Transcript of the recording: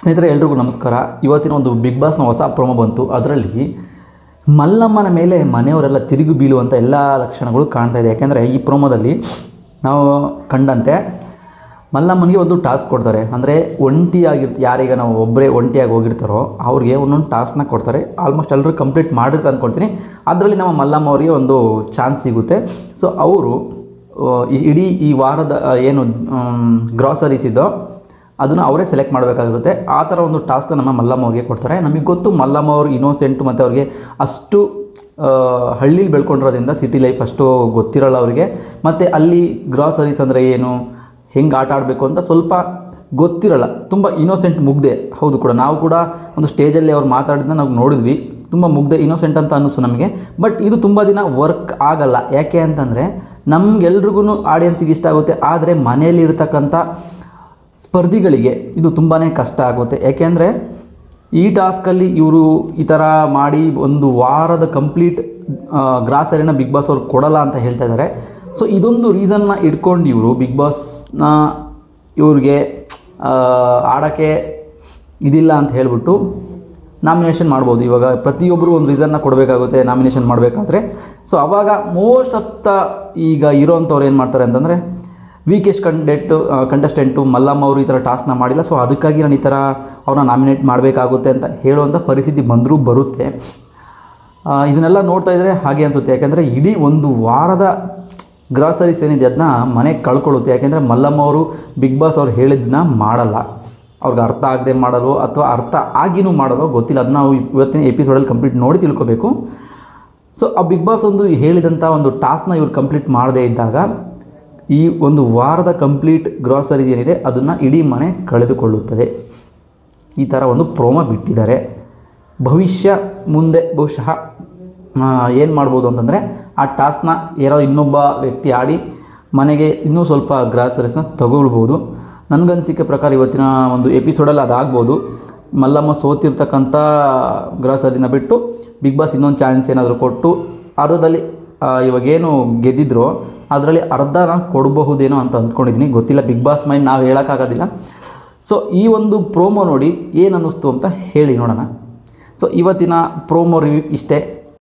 ಸ್ನೇಹಿತರೆ, ಎಲ್ರಿಗೂ ನಮಸ್ಕಾರ. ಇವತ್ತಿನ ಒಂದು ಬಿಗ್ ಬಾಸ್ನ ಹೊಸ ಪ್ರೊಮೋ ಬಂತು. ಅದರಲ್ಲಿ ಮಲ್ಲಮ್ಮನ ಮೇಲೆ ಮನೆಯವರೆಲ್ಲ ತಿರುಗಿ ಬೀಳುವಂಥ ಎಲ್ಲ ಲಕ್ಷಣಗಳು ಕಾಣ್ತಾ ಇದೆ. ಯಾಕೆಂದರೆ ಈ ಪ್ರೊಮೋದಲ್ಲಿ ನಾವು ಕಂಡಂತೆ ಮಲ್ಲಮ್ಮನಿಗೆ ಒಂದು ಟಾಸ್ಕ್ ಕೊಡ್ತಾರೆ. ಅಂದರೆ ಒಂಟಿಯಾಗಿರ್ತ, ಯಾರೀಗ ನಾವು ಒಬ್ಬರೇ ಒಂಟಿಯಾಗಿ ಹೋಗಿರ್ತಾರೋ, ಅವ್ರಿಗೆ ಒಂದೊಂದು ಟಾಸ್ಕ್ನ ಕೊಡ್ತಾರೆ. ಆಲ್ಮೋಸ್ಟ್ ಎಲ್ಲರೂ ಕಂಪ್ಲೀಟ್ ಮಾಡಿರ್ತಾರೆ ಅಂದ್ಕೊಳ್ತೀನಿ ಅದರಲ್ಲಿ ನಮ್ಮ ಮಲ್ಲಮ್ಮ ಅವರಿಗೆ ಒಂದು ಚಾನ್ಸ್ ಸಿಗುತ್ತೆ. ಸೊ ಅವರು ಇಡೀ ಈ ವಾರದ ಏನು ಗ್ರಾಸರೀಸ್ ಇದ್ದೋ ಅದನ್ನು ಅವರೇ ಸೆಲೆಕ್ಟ್ ಮಾಡಬೇಕಾಗಿರುತ್ತೆ. ಆ ಥರ ಒಂದು ಟಾಸ್ಕ್ ನಮ್ಮ ಮಲ್ಲಮ್ಮ ಅವ್ರಿಗೆ ಕೊಡ್ತಾರೆ. ನಮಗೆ ಗೊತ್ತು ಮಲ್ಲಮ್ಮ ಅವರು ಇನೋಸೆಂಟು ಮತ್ತು ಅವ್ರಿಗೆ ಅಷ್ಟು ಹಳ್ಳಿಲಿ ಬೆಳ್ಕೊಂಡಿರೋದ್ರಿಂದ ಸಿಟಿ ಲೈಫ್ ಅಷ್ಟು ಗೊತ್ತಿರೋಲ್ಲ ಅವರಿಗೆ. ಮತ್ತು ಅಲ್ಲಿ ಗ್ರಾಸರೀಸ್ ಅಂದರೆ ಏನು, ಹೆಂಗೆ ಆಟ ಆಡಬೇಕು ಅಂತ ಸ್ವಲ್ಪ ಗೊತ್ತಿರಲ್ಲ. ತುಂಬ ಇನೋಸೆಂಟ್ ಮುಗ್ದೆ. ಹೌದು ಕೂಡ, ನಾವು ಕೂಡ ಒಂದು ಸ್ಟೇಜಲ್ಲಿ ಅವ್ರು ಮಾತಾಡಿದ್ನ ನಾವು ನೋಡಿದ್ವಿ. ತುಂಬ ಮುಗ್ದೆ ಇನೋಸೆಂಟ್ ಅಂತ ಅನ್ನಿಸ್ತು ನಮಗೆ. ಬಟ್ ಇದು ತುಂಬ ದಿನ ವರ್ಕ್ ಆಗಲ್ಲ. ಯಾಕೆ ಅಂತಂದರೆ ನಮ್ಗೆಲ್ರಿಗೂ ಆಡಿಯನ್ಸಿಗೆ ಇಷ್ಟ ಆಗುತ್ತೆ. ಆದರೆ ಮನೆಯಲ್ಲಿ ಇರ್ತಕ್ಕಂಥ ಸ್ಪರ್ಧಿಗಳಿಗೆ ಇದು ತುಂಬಾ ಕಷ್ಟ ಆಗುತ್ತೆ. ಯಾಕೆಂದರೆ ಈ ಟಾಸ್ಕಲ್ಲಿ ಇವರು ಈ ಥರ ಮಾಡಿ ಒಂದು ವಾರದ ಕಂಪ್ಲೀಟ್ ಗ್ರಾಸರಿನ ಬಿಗ್ ಬಾಸ್ ಅವ್ರು ಕೊಡಲ್ಲ ಅಂತ ಹೇಳ್ತಾ ಇದ್ದಾರೆ ಸೊ ಇದೊಂದು ರೀಸನ್ನ ಇಟ್ಕೊಂಡು ಇವರು ಬಿಗ್ ಬಾಸ್ನ ಇವ್ರಿಗೆ ಆಡೋಕ್ಕೆ ಇದಿಲ್ಲ ಅಂತ ಹೇಳಿಬಿಟ್ಟು ನಾಮಿನೇಷನ್ ಮಾಡ್ಬೋದು. ಇವಾಗ ಪ್ರತಿಯೊಬ್ಬರು ಒಂದು ರೀಸನ್ನ ಕೊಡಬೇಕಾಗುತ್ತೆ ನಾಮಿನೇಷನ್ ಮಾಡಬೇಕಾದ್ರೆ. ಸೊ ಆವಾಗ ಮೋಸ್ಟ್ ಆಫ್ ದ ಈಗ ಇರೋವಂಥವ್ರು ಏನು ಮಾಡ್ತಾರೆ ಅಂತಂದರೆ ವೀಕೆಸ್ಟ್ ಕಂಡೆಟ್ಟು ಕಂಟೆಸ್ಟೆಂಟು ಮಲ್ಲಮ್ಮ ಅವರು ಈ ಥರ ಟಾಸ್ಕ್ನ ಮಾಡಿಲ್ಲ. ಸೊ ಅದಕ್ಕಾಗಿ ನಾನು ಈ ಥರ ಅವ್ರನ್ನ ನಾಮಿನೇಟ್ ಮಾಡಬೇಕಾಗುತ್ತೆ ಅಂತ ಹೇಳುವಂಥ ಪರಿಸ್ಥಿತಿ ಬಂದರೂ ಬರುತ್ತೆ. ಇದನ್ನೆಲ್ಲ ನೋಡ್ತಾ ಇದ್ದರೆ ಹಾಗೆ ಅನಿಸುತ್ತೆ. ಯಾಕೆಂದರೆ ಇಡೀ ಒಂದು ವಾರದ ಗ್ರಾಸರೀಸ್ ಏನಿದೆ ಅದನ್ನ ಮನೆಗೆ ಕಳ್ಕೊಳ್ಳುತ್ತೆ. ಯಾಕೆಂದರೆ ಮಲ್ಲಮ್ಮ ಅವರು ಬಿಗ್ ಬಾಸ್ ಅವ್ರು ಹೇಳಿದ್ದನ್ನ ಮಾಡಲ್ಲ. ಅವ್ರಿಗೆ ಅರ್ಥ ಆಗದೆ ಮಾಡಲು ಅಥವಾ ಅರ್ಥ ಆಗಿನೂ ಮಾಡಲು ಗೊತ್ತಿಲ್ಲ. ಅದನ್ನ ನಾವು ಇವತ್ತಿನ ಎಪಿಸೋಡಲ್ಲಿ ಕಂಪ್ಲೀಟ್ ನೋಡಿ ತಿಳ್ಕೊಬೇಕು. ಸೊ ಆ ಬಿಗ್ ಬಾಸ್ ಒಂದು ಹೇಳಿದಂಥ ಒಂದು ಟಾಸ್ಕ್ನ ಇವ್ರು ಕಂಪ್ಲೀಟ್ ಮಾಡದೇ ಇದ್ದಾಗ ಈ ಒಂದು ವಾರದ ಕಂಪ್ಲೀಟ್ ಗ್ರಾಸರೀಸ್ ಏನಿದೆ, ಅದನ್ನು ಇಡೀ ಮನೆ ಕಳೆದುಕೊಳ್ಳುತ್ತದೆ. ಈ ಥರ ಒಂದು ಪ್ರೋಮೋ ಬಿಟ್ಟಿದ್ದಾರೆ. ಭವಿಷ್ಯ ಮುಂದೆ ಬಹುಶಃ ಏನು ಮಾಡ್ಬೋದು ಅಂತಂದರೆ, ಆ ಟಾಸ್ಕ್ನ ಯಾರೋ ಇನ್ನೊಬ್ಬ ವ್ಯಕ್ತಿ ಆಡಿ ಮನೆಗೆ ಇನ್ನೂ ಸ್ವಲ್ಪ ಗ್ರಾಸರೀಸ್ನ ತಗೊಳ್ಬೋದು. ನನಗನ್ಸಿಕೆ ಪ್ರಕಾರ ಇವತ್ತಿನ ಒಂದು ಎಪಿಸೋಡಲ್ಲಿ ಅದಾಗ್ಬೋದು. ಮಲ್ಲಮ್ಮ ಸೋತಿರ್ತಕ್ಕಂಥ ಗ್ರಾಸರಿನ ಬಿಟ್ಟು ಬಿಗ್ ಬಾಸ್ ಇನ್ನೊಂದು ಚಾನ್ಸ್ ಏನಾದರೂ ಕೊಟ್ಟು, ಅರ್ಧದಲ್ಲಿ ಇವಾಗೇನು ಗೆದ್ದಿದ್ರು ಅದರಲ್ಲಿ ಅರ್ಧ ನಾನು ಕೊಡಬಹುದೇನೋ ಅಂತ ಅಂದ್ಕೊಂಡಿದ್ದೀನಿ ಗೊತ್ತಿಲ್ಲ ಬಿಗ್ ಬಾಸ್ ಮೈಂಡ್ ನಾವು ಹೇಳೋಕ್ಕಾಗೋದಿಲ್ಲ. ಸೊ ಈ ಒಂದು ಪ್ರೋಮೋ ನೋಡಿ ಏನು ಅನ್ನಿಸ್ತು ಅಂತ ಹೇಳಿ ನೋಡೋಣ. ಸೊ ಇವತ್ತಿನ ಪ್ರೋಮೋ ರಿವ್ಯೂ ಇಷ್ಟೇ.